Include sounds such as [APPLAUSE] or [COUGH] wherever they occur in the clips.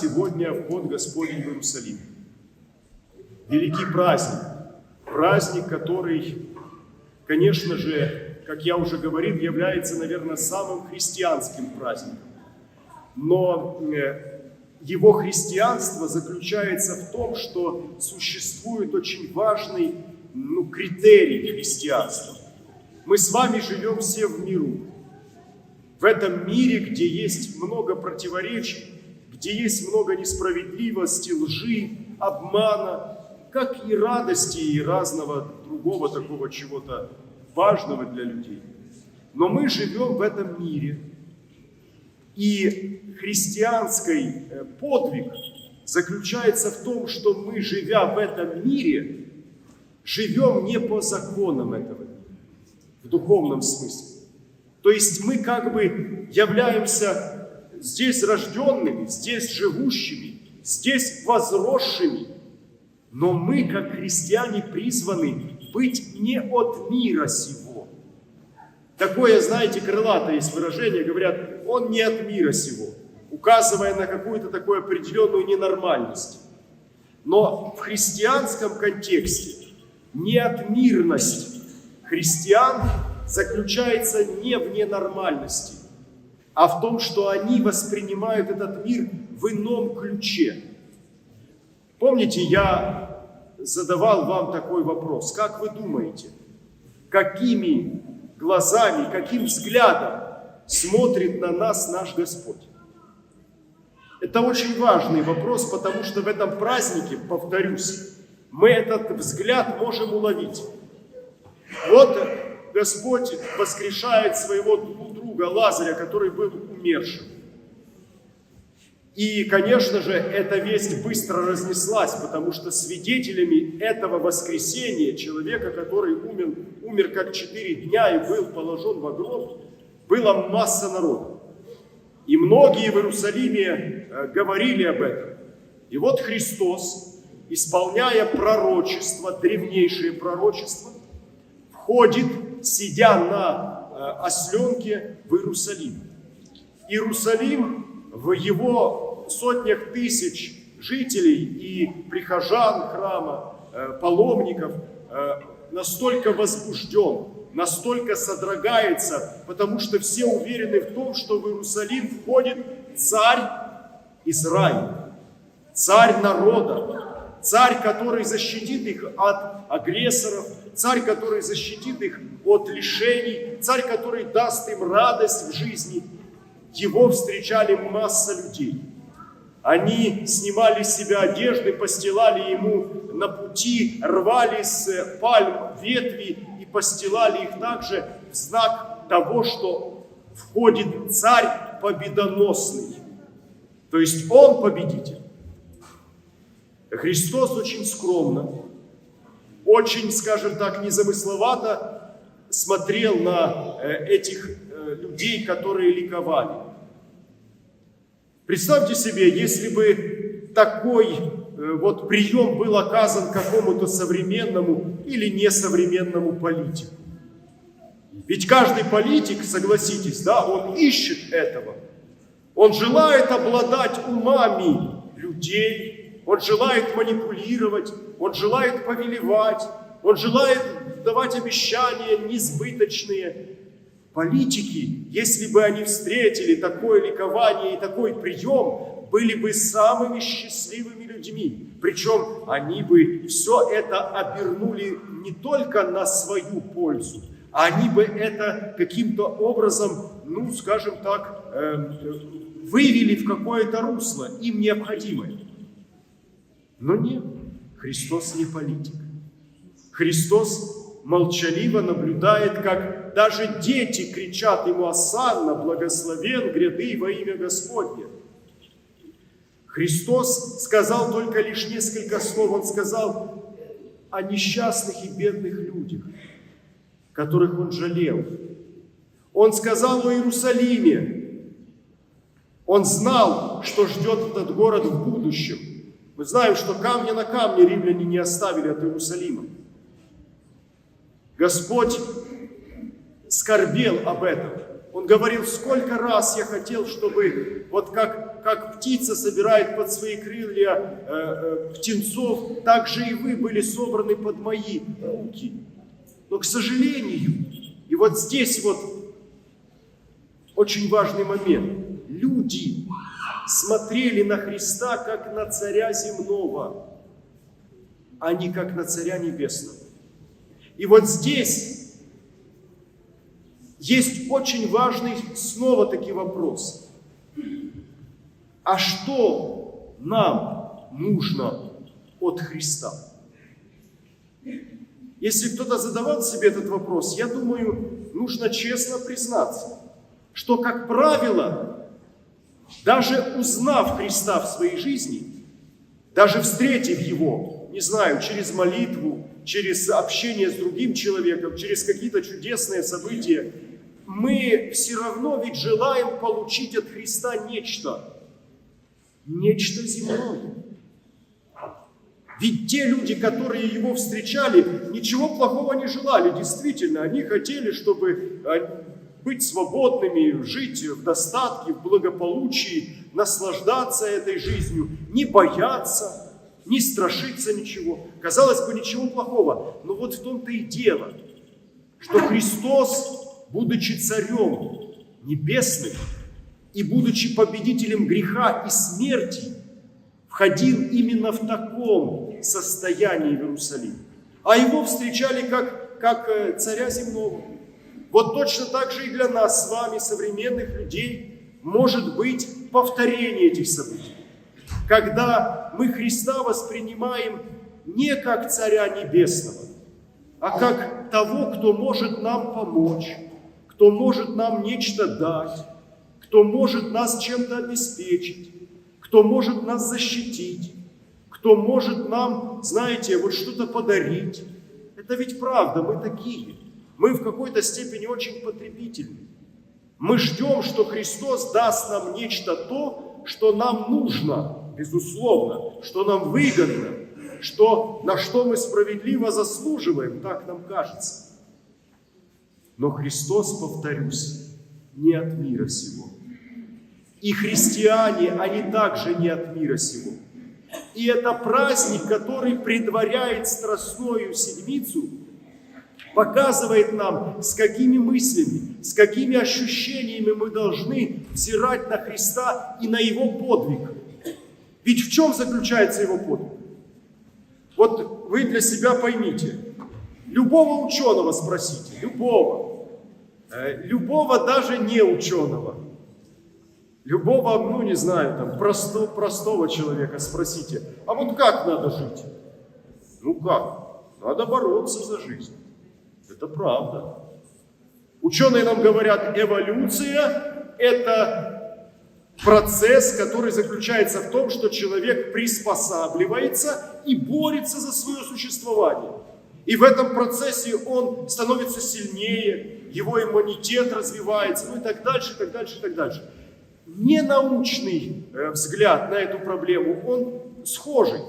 сегодня вход Господень в Иерусалим. Великий праздник. Праздник, который, конечно же, как я уже говорил, является, наверное, самым христианским праздником. Но э, его христианство заключается в том, что существует очень важный ну, критерий христианства. Мы с вами живем все в миру. В этом мире, где есть много противоречий, где есть много несправедливости, лжи, обмана, как и радости, и разного другого такого чего-то важного для людей. Но мы живем в этом мире, и христианский э, подвиг заключается в том, что мы, живя в этом мире, живем не по законам этого в духовном смысле. То есть мы как бы являемся здесь рожденными, здесь живущими, здесь возросшими, но мы, как христиане, призваны быть не от мира сего. Такое, знаете, крылатое есть выражение, говорят, он не от мира сего, указывая на какую-то такую определенную ненормальность. Но в христианском контексте неотмирность христиан заключается не в ненормальности, а в том, что они воспринимают этот мир в ином ключе. Помните, я задавал вам такой вопрос. Как вы думаете, какими глазами, каким взглядом смотрит на нас наш Господь? Это очень важный вопрос, потому что в этом празднике, повторюсь, мы этот взгляд можем уловить. Вот Господь воскрешает своего друга Лазаря, который был умершим. И, конечно же, эта весть быстро разнеслась, потому что свидетелями этого воскресения человека, который умер, умер как четыре дня и был положен в гроб, была масса народа. И многие в Иерусалиме э, говорили об этом. И вот Христос, исполняя пророчество, древнейшее пророчество, входит, сидя на осленке в Иерусалим. Иерусалим в его сотнях тысяч жителей и прихожан храма, э, паломников, э, настолько возбужден, настолько содрогается, потому что все уверены в том, что в Иерусалим входит царь Израиля, царь народа, царь, который защитит их от агрессоров, царь, который защитит их от лишений, царь, который даст им радость в жизни. Его встречали масса людей. Они снимали с себя одежды, постилали ему на пути, рвали с пальм ветви и постилали их также в знак того, что входит царь победоносный. То есть он победитель. Христос очень скромно, очень, скажем так, незамысловато смотрел на э, этих э, людей, которые ликовали. Представьте себе, если бы такой э, вот прием был оказан какому-то современному или несовременному политику. Ведь каждый политик, согласитесь, да, он ищет этого. Он желает обладать умами людей, он желает манипулировать, он желает повелевать, он желает давать обещания несбыточные. Политики, если бы они встретили такое ликование и такой прием, были бы самыми счастливыми людьми. Причем они бы все это обернули не только на свою пользу, а они бы это каким-то образом, ну, скажем так, э, вывели в какое-то русло им необходимое. Но нет, Христос не политик. Христос молчаливо наблюдает, как даже дети кричат ему «Осанна, благословен гряды во имя Господне». Христос сказал только лишь несколько слов. Он сказал о несчастных и бедных людях, которых Он жалел. Он сказал о Иерусалиме. Он знал, что ждет этот город в будущем. Мы знаем, что камня на камне римляне не оставили от Иерусалима. Господь скорбел об этом. Он говорил, сколько раз я хотел, чтобы вот как как птица собирает под свои крылья э, э, птенцов, так же и вы были собраны под мои руки. Но, к сожалению, и вот здесь вот очень важный момент. Люди смотрели на Христа как на царя земного, а не как на царя небесного. И вот здесь есть очень важный снова-таки вопрос. А что нам нужно от Христа? Если кто-то задавал себе этот вопрос, я думаю, нужно честно признаться, что, как правило, даже узнав Христа в своей жизни, даже встретив Его, не знаю, через молитву, через общение с другим человеком, через какие-то чудесные события, мы все равно ведь желаем получить от Христа нечто. Нечто земное. Ведь те люди, которые его встречали, ничего плохого не желали. Действительно, они хотели, чтобы а, быть свободными, жить в достатке, в благополучии, наслаждаться этой жизнью, не бояться, не страшиться ничего. Казалось бы, ничего плохого. Но вот в том-то и дело, что Христос, будучи царем небесным и будучи победителем греха и смерти, входил именно в таком состоянии в Иерусалим. А его встречали как, как э, царя земного. Вот точно так же и для нас с вами, современных людей, может быть повторение этих событий. Когда мы Христа воспринимаем не как Царя Небесного, а как того, кто может нам помочь, кто может нам нечто дать, кто может нас чем-то обеспечить, кто может нас защитить, кто может нам, знаете, вот что-то подарить. Это ведь правда, мы такие – мы в какой-то степени очень потребительны. Мы ждем, что Христос даст нам нечто то, что нам нужно, безусловно, что нам выгодно, что, на что мы справедливо заслуживаем, так нам кажется. Но Христос, повторюсь, не от мира сего. И христиане, они также не от мира сего. И это праздник, который предваряет Страстную Седмицу – показывает нам, с какими мыслями, с какими ощущениями мы должны взирать на Христа и на Его подвиг. Ведь в чем заключается Его подвиг? Вот вы для себя поймите. Любого ученого спросите, любого, э, любого даже не ученого, любого, ну не знаю, там, просто, простого человека спросите, а вот как надо жить? Ну как? Надо бороться за жизнь. Это правда. Ученые нам говорят, эволюция – это процесс, который заключается в том, что человек приспосабливается и борется за свое существование. И в этом процессе он становится сильнее, его иммунитет развивается, ну и так дальше, и так дальше, и так дальше. Ненаучный э, взгляд на эту проблему, он схожий.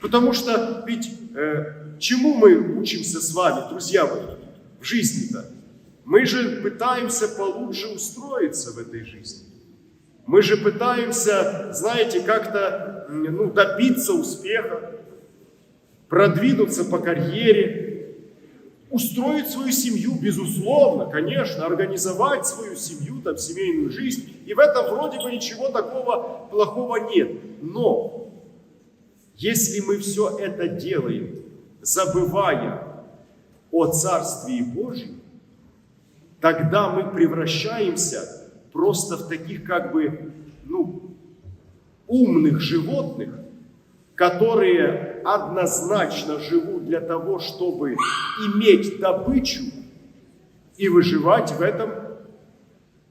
Потому что ведь э, чему мы учимся с вами, друзья мои? в жизни-то. Мы же пытаемся получше устроиться в этой жизни. Мы же пытаемся, знаете, как-то ну, добиться успеха, продвинуться по карьере, устроить свою семью, безусловно, конечно, организовать свою семью, там, семейную жизнь. И в этом вроде бы ничего такого плохого нет. Но если мы все это делаем, забывая о Царстве Божьем, тогда мы превращаемся просто в таких как бы, ну, умных животных, которые однозначно живут для того, чтобы иметь добычу и выживать в этом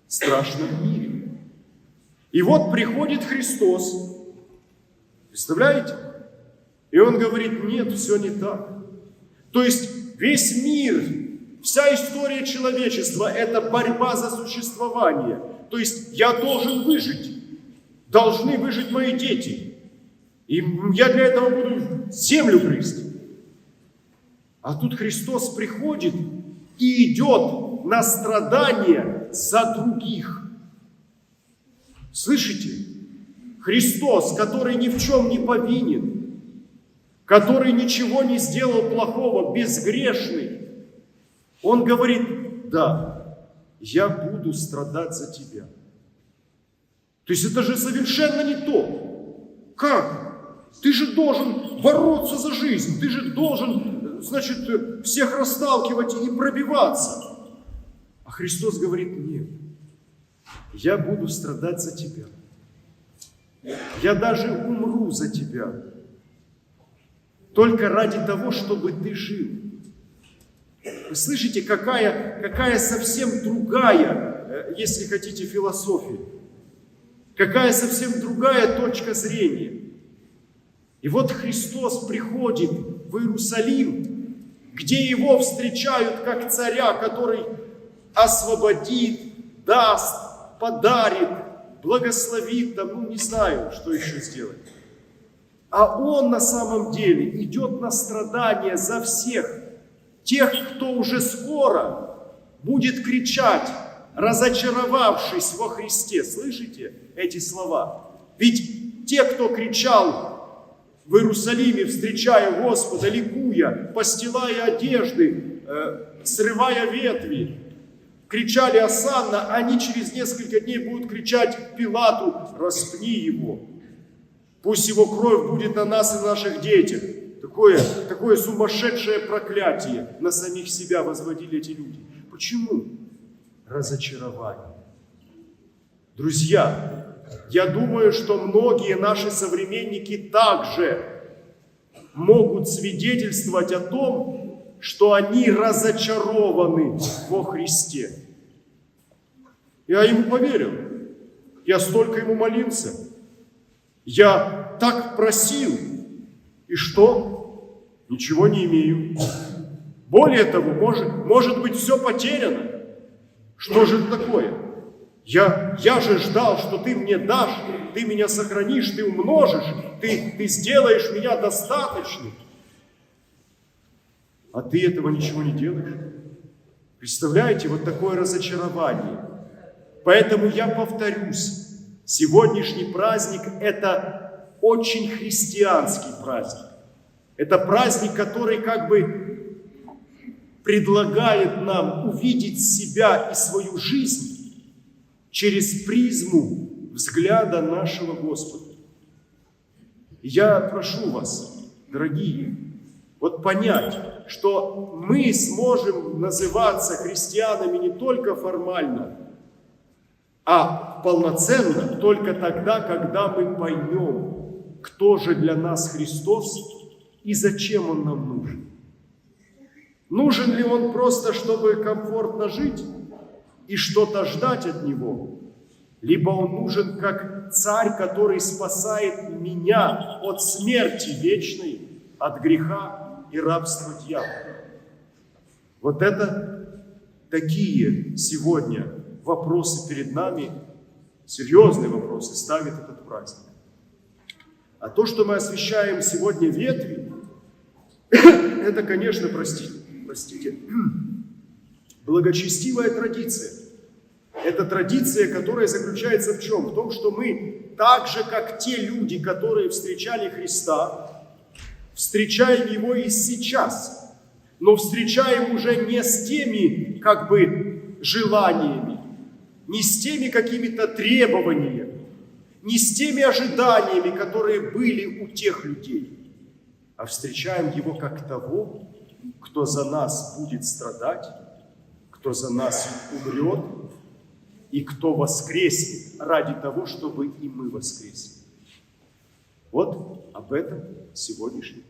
страшном мире. И вот приходит Христос, представляете? И он говорит, нет, все не так. То есть Весь мир, вся история человечества – это борьба за существование. То есть я должен выжить, должны выжить мои дети. И я для этого буду землю грызть. А тут Христос приходит и идет на страдания за других. Слышите? Христос, который ни в чем не повинен, который ничего не сделал плохого, безгрешный, Он говорит, да, я буду страдать за тебя. То есть это же совершенно не то. Как? Ты же должен бороться за жизнь, ты же должен, значит, всех расталкивать и пробиваться. А Христос говорит, нет, я буду страдать за тебя. Я даже умру за тебя. Только ради того, чтобы ты жил. Вы слышите, какая, какая совсем другая, э, если хотите, философия. Какая совсем другая точка зрения. И вот Христос приходит в Иерусалим, где его встречают как царя, который освободит, даст, подарит, благословит, там, ну не знаю, что еще сделать. А он на самом деле идет на страдания за всех, тех, кто уже скоро будет кричать, разочаровавшись во Христе. Слышите эти слова? Ведь те, кто кричал в Иерусалиме, встречая Господа, ликуя, постилая одежды, э, срывая ветви, кричали Асанна, они через несколько дней будут кричать Пилату, распни его. Пусть его кровь будет на нас и наших детях. Такое, такое сумасшедшее проклятие на самих себя возводили эти люди. Почему? Разочарование. Друзья, я думаю, что многие наши современники также могут свидетельствовать о том, что они разочарованы во Христе. Я ему поверил. Я столько ему молился. Я так просил. И что? Ничего не имею. Более того, может, может быть, все потеряно. Что же это такое? Я, я же ждал, что ты мне дашь, ты меня сохранишь, ты умножишь, ты, ты сделаешь меня достаточным. А ты этого ничего не делаешь. Представляете, вот такое разочарование. Поэтому я повторюсь, сегодняшний праздник – это очень христианский праздник. Это праздник, который как бы предлагает нам увидеть себя и свою жизнь через призму взгляда нашего Господа. Я прошу вас, дорогие, вот понять, что мы сможем называться христианами не только формально, а полноценно только тогда, когда мы поймем, кто же для нас Христос и зачем Он нам нужен. Нужен ли Он просто, чтобы комфортно жить и что-то ждать от Него? Либо Он нужен как царь, который спасает меня от смерти вечной, от греха и рабства дьявола. Вот это такие сегодня вопросы перед нами, серьезные вопросы ставит этот праздник. А то, что мы освещаем сегодня ветви, [COUGHS] это, конечно, простите, простите, [CLEARS THROAT] благочестивая традиция. Это традиция, которая заключается в чем? В том, что мы так же, как те люди, которые встречали Христа, встречаем Его и сейчас, но встречаем уже не с теми, как бы, желаниями, не с теми какими-то требованиями, не с теми ожиданиями, которые были у тех людей, а встречаем Его как того, кто за нас будет страдать, кто за нас умрет и кто воскреснет ради того, чтобы и мы воскресли. Вот об этом сегодняшний